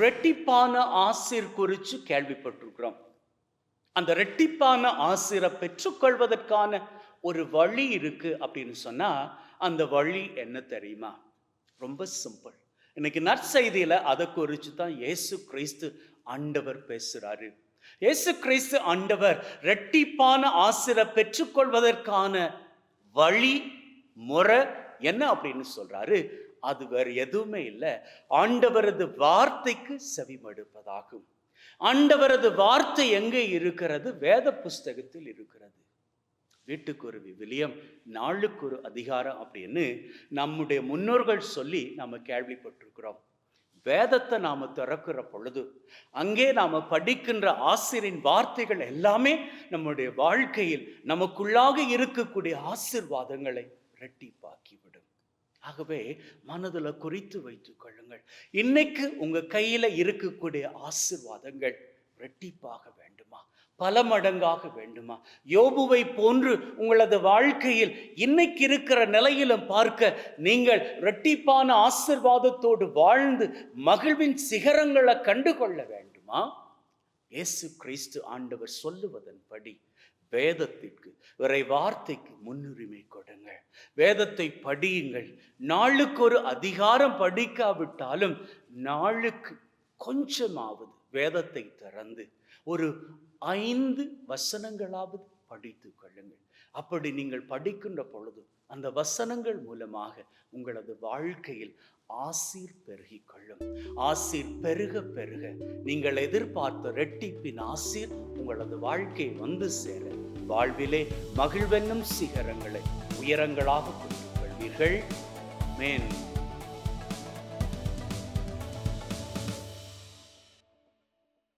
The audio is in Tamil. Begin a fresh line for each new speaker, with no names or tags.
ரெட்டிப்பான ஆசிர் குறித்து கேள்விப்பட்டிருக்கிறோம். அந்த ரெட்டிப்பான ஆசிரை பெற்றுக்கொள்வதற்கான ஒரு வழி இருக்கு அப்படின்னு சொன்னா அந்த வழி என்ன தெரியுமா? ரொம்ப சிம்பிள். இன்னைக்கு நற்செய்தியில அதை குறித்து தான் இயேசு கிறிஸ்து ஆண்டவர் பேசுறாரு. இயேசு கிறிஸ்து ஆண்டவர் ரெட்டிப்பான ஆசிரை பெற்றுக்கொள்வதற்கான வழி முறை என்ன அப்படின்னு சொல்றாரு? அது வேற எதுவுமே இல்லை. ஆண்டவரது வார்த்தைக்கு செவிமடுப்பதாகும். ஆண்டவரது வார்த்தை எங்கே இருக்கிறது? வேத புஸ்தகத்தில் இருக்கிறது. வீட்டுக்கு ஒரு விவிலியம் நாளுக்கு ஒரு அதிகாரம் அப்படின்னு நம்முடைய முன்னோர்கள் சொல்லி நம்ம கேள்விப்பட்டிருக்கிறோம். வேதத்தை நாம திறக்கிற பொழுது அங்கே நாம படிக்கின்ற ஆசிரியின் வார்த்தைகள் எல்லாமே நம்முடைய வாழ்க்கையில் நமக்குள்ளாக இருக்கக்கூடிய ஆசிர்வாதங்களை இரட்டிப்பாக்கிவிடும் ஆகவே மனதுல குறித்து வைத்துக் கொள்ளுங்கள். இன்னைக்கு உங்க கையில இருக்கக்கூடிய ஆசிர்வாதங்கள் இரட்டிப்பாக வேண்டுமா? பல மடங்காக வேண்டுமா? யோபுவை போன்று உங்களது வாழ்க்கையில் இன்னைக்கு இருக்கிற நிலையிலும் பார்க்க நீங்கள் இரட்டிப்பான ஆசிர்வாதத்தோடு வாழ்ந்து மகிழ்வின் சிகரங்களை கண்டுகொள்ள வேண்டுமா? இயேசு கிறிஸ்து ஆண்டவர் சொல்லுவதன்படி வேதத்திற்கு இறை வார்த்தைக்கு முன்னுரிமை கொடுங்கள் வேதத்தை படியுங்கள். நாளுக்கு ஒரு அதிகாரம் படிக்காவிட்டாலும் நாளுக்கு கொஞ்சமாவது வேதத்தை திறந்து ஒரு ஐந்து வசனங்களாவது படித்து கொள்ளுங்கள். அப்படி நீங்கள் படிக்கின்ற பொழுது அந்த வசனங்கள் மூலமாக உங்களது வாழ்க்கையில் ஆசீர் பெருகி கொள்ளும். ஆசீர் பெருக பெருக நீங்கள் எதிர்பார்த்த ரெட்டிப்பின் ஆசீர் உங்களது வாழ்க்கை வந்து சேர வாழ்விலே மகிழ்வென்னும் சிகரங்களை உயரங்களாக கொண்டு கொள்வீர்கள் மேன்